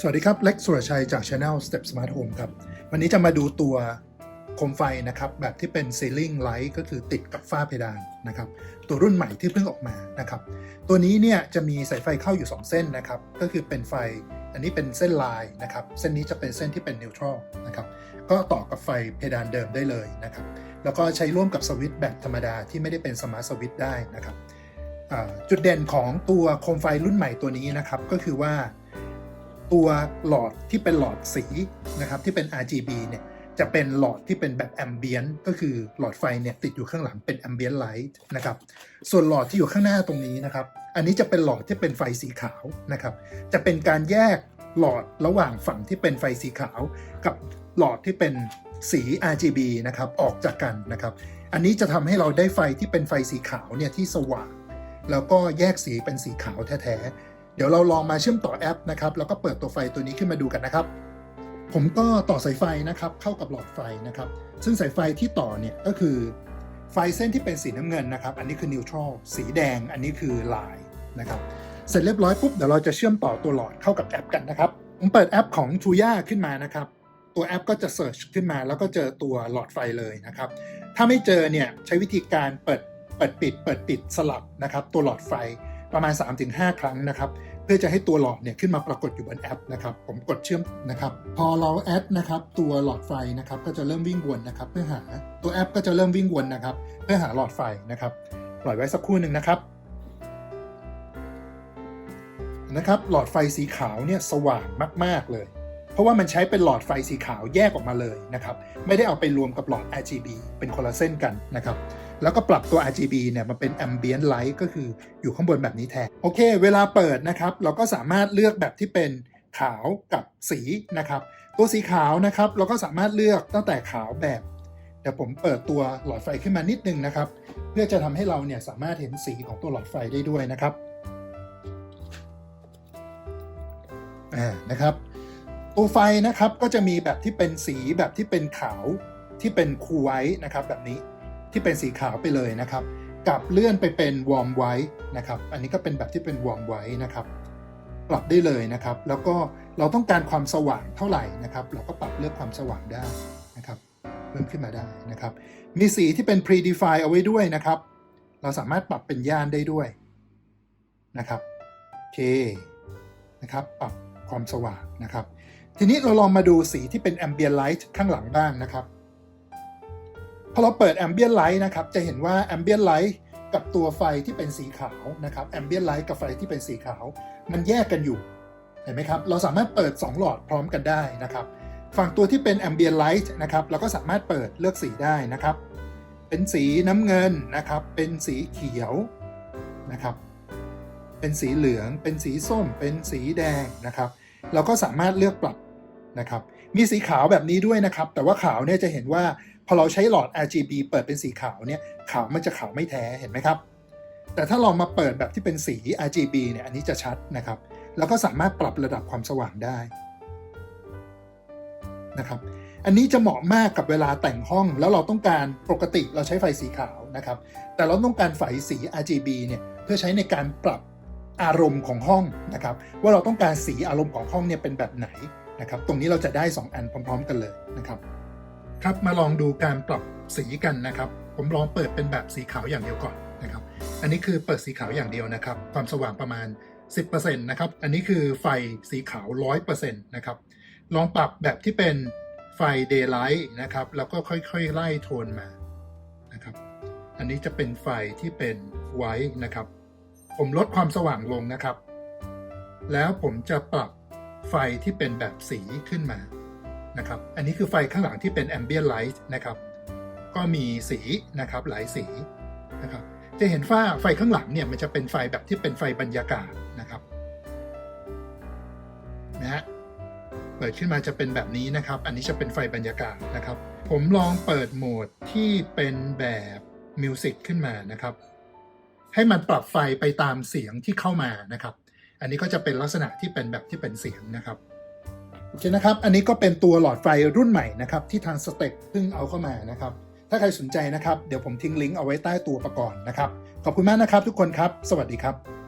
สวัสดีครับ เล็กสุรชัยจาก Channel Step Smart Home ครับ วันนี้จะมาดูตัวโคมไฟนะครับ แบบที่เป็น Ceiling Light ก็คือติดกับฝ้าเพดานนะครับ ตัวรุ่นใหม่ที่เพิ่งออกมานะครับ ตัวนี้เนี่ยจะมีสายไฟเข้าอยู่ 2 เส้นนะครับ ก็คือเป็นไฟ อันนี้เป็นเส้นลายนะครับ เส้นนี้จะเป็นเส้นที่เป็นนิวทรัลนะครับ ก็ต่อกับไฟเพดานเดิมได้เลยนะครับ แล้วก็ใช้ร่วมกับสวิตช์แบบธรรมดาที่ไม่ได้เป็นสมาร์ทสวิตช์ได้นะครับ จุดเด่นของตัวโคมไฟรุ่นใหม่ตัวนี้นะครับ ก็คือว่า ตัวหลอดที่เป็นหลอดสีนะครับที่เป็น RGB เนี่ยจะเป็นหลอดที่เป็นแบบแอมเบียนก็คือหลอดไฟเนี่ยติดอยู่ข้างหลังเป็นแอมเบียนไลท์นะครับส่วนหลอดที่อยู่ข้างหน้าตรงนี้นะครับ อันนี้จะเป็นหลอดที่เป็นไฟสีขาวนะครับจะเป็นการแยกหลอดระหว่างฝั่งที่เป็นไฟสีขาว กับหลอดที่เป็นสี RGB นะครับออกจากกันนะครับอันนี้จะทำให้เราได้ไฟที่เป็นไฟสีขาวเนี่ยที่สว่างแล้วก็แยกสีเป็นสีขาวแท้ๆ เดี๋ยวเราลองมาเชื่อมต่อแอปนะครับแล้วก็เปิดตัวไฟตัวนี้ขึ้นมาดูกันนะครับ ผมก็ต่อสายไฟนะครับเข้ากับหลอดไฟนะครับ ซึ่งสายไฟที่ต่อเนี่ยก็คือไฟเส้นที่เป็นสีน้ำเงินนะครับ อันนี้คือนิวทรัลสีแดง อันนี้คือลายนะครับ เสร็จเรียบร้อยปุ๊บเดี๋ยวเราจะเชื่อมต่อตัวหลอดเข้ากับแอปกันนะครับ ผมเปิดแอปของ t ูย่าขึ้นมานะครับ ตัวแอปก็จะเ e ิร์ชขึ้นมาแล้วก็เจอตัวหลอดไฟเลยนะครับ ถ้าไม่เจอเนี่ยใช้วิธีการเปิดเปิดปิด เปิดปิดสลับนะครับ ตัวหลอดไฟ ประมาณ 3-5 ครั้งนะครับ เพื่อจะให้ตัวหลอดเนี่ยขึ้นมาปรากฏอยู่บนแอปนะครับ ผมกดเชื่อมนะครับ พอเราแอดนะครับตัวหลอดไฟนะครับก็จะเริ่มวิ่งวนนะครับ เพื่อหาตัวแอปก็จะเริ่มวิ่งวนนะครับ เพื่อหาหลอดไฟนะครับปล่อยไว้สักครู่หนึ่งนะครับนะครับหลอดไฟสีขาวเนี่ยสว่างมาก ๆ เลย เพราะว่ามันใช้เป็นหลอดไฟสีขาวแยกออกมาเลยนะครับ ไม่ได้เอาไปรวมกับหลอด RGB เป็นคนละเส้นกันนะครับ แล้วก็ปรับตัว RGB เนี่ยมาเป็น Ambient Light ก็คืออยู่ข้างบนแบบนี้แทน โอเค เวลาเปิดนะครับ เราก็สามารถเลือกแบบที่เป็นขาวกับสีนะครับ ตัวสีขาวนะครับ เราก็สามารถเลือกตั้งแต่ขาวแบบ เดี๋ยวผมเปิดตัวหลอดไฟขึ้นมานิดนึงนะครับ เพื่อจะทำให้เราเนี่ยสามารถเห็นสีของตัวหลอดไฟได้ด้วยนะครับอ่านะครับตัวไฟนะครับก็จะมีแบบที่เป็นสีแบบที่เป็นขาวที่เป็นคูไวท์นะครับแบบนี้ ที่เป็นสีขาวไปเลยนะครับกับเลื่อนไปเป็นวอร์มไวท์นะครับ อันนี้ก็เป็นแบบที่เป็นวอร์มไวท์นะครับ ปรับได้เลยนะครับ แล้วก็เราต้องการความสว่างเท่าไหร่นะครับ เราก็ปรับเลือกความสว่างได้นะครับ เพิ่มขึ้นมาได้นะครับ มีสีที่เป็น predefine เอาไว้ด้วยนะครับ เราสามารถปรับเป็นย่านได้ด้วยนะครับโอเคนะครับ ปรับความสว่างนะครับ ทีนี้เราลองมาดูสีที่เป็น ambient light ข้างหลังบ้างนะครับ พอเราเปิด ambient light นะครับจะเห็นว่า ambient light กับตัวไฟที่เป็นสีขาวนะครับ ambient light กับไฟที่เป็นสีขาว มันแยกกันอยู่เห็นไหมครับเราสามารถเปิด 2 หลอดพร้อมกันได้นะครับ ฝั่งตัวที่เป็น ambient light นะครับเราก็สามารถเปิดเลือกสีได้นะครับ เป็นสีน้ำเงินนะครับ เป็นสีเขียวนะครับ เป็นสีเหลือง เป็นสีส้ม เป็นสีแดงนะครับ เราก็สามารถเลือกปรับนะครับ มีสีขาวแบบนี้ด้วยนะครับ แต่ว่าขาวเนี่ยจะเห็นว่า พอเราใช้หลอด RGB เปิดเป็นสีขาวเนี่ยขาวมันจะขาวไม่แท้เห็นไหมครับ แต่ถ้าลองมาเปิดแบบที่เป็นสี RGB เนี่ยอันนี้จะชัดนะครับ แล้วก็สามารถปรับระดับความสว่างได้นะครับ อันนี้จะเหมาะมากกับเวลาแต่งห้องแล้วเราต้องการปกติเราใช้ไฟสีขาวนะครับ แต่เราต้องการไฟสี RGB เนี่ยเพื่อใช้ในการปรับอารมณ์ของห้องนะครับ ว่าเราต้องการสีอารมณ์ของห้องเนี่ยเป็นแบบไหนนะครับ ตรงนี้เราจะได้ 2 อันพร้อม ๆ กันเลยนะครับ ครับมาลองดูการปรับสีกันนะครับ ผมลองเปิดเป็นแบบสีขาวอย่างเดียวก่อนนะครับ อันนี้คือเปิดสีขาวอย่างเดียวนะครับ ความสว่างประมาณ 10%นะครับ อันนี้คือไฟสีขาว 100%นะครับ ลองปรับแบบที่เป็นไฟ daylight นะครับ แล้วก็ค่อยๆ ไล่โทนมานะครับ อันนี้จะเป็นไฟที่เป็น white นะครับ ผมลดความสว่างลงนะครับ แล้วผมจะปรับไฟที่เป็นแบบสีขึ้นมา นะครับ อันนี้คือไฟข้างหลังที่เป็น ambient light นะครับ ก็มีสีนะครับหลายสีนะครับ จะเห็นว่าไฟข้างหลังเนี่ยมันจะเป็นไฟแบบที่เป็นไฟบรรยากาศนะครับนะฮะเปิดขึ้นมาจะเป็นแบบนี้นะครับ อันนี้จะเป็นไฟบรรยากาศนะครับ ผมลองเปิดโหมดที่เป็นแบบมิวสิกขึ้นมานะครับ ให้มันปรับไฟไปตามเสียงที่เข้ามานะครับ อันนี้ก็จะเป็นลักษณะที่เป็นแบบที่เป็นเสียงนะครับ โอเคนะครับ อันนี้ก็เป็นตัวหลอดไฟรุ่นใหม่นะครับที่ทางสเต็ปเพิ่งเอาเข้ามานะครับ ถ้าใครสนใจนะครับ เดี๋ยวผมทิ้งลิงก์เอาไว้ใต้ตัวประกอบนะครับ ขอบคุณมากนะครับทุกคนครับ สวัสดีครับ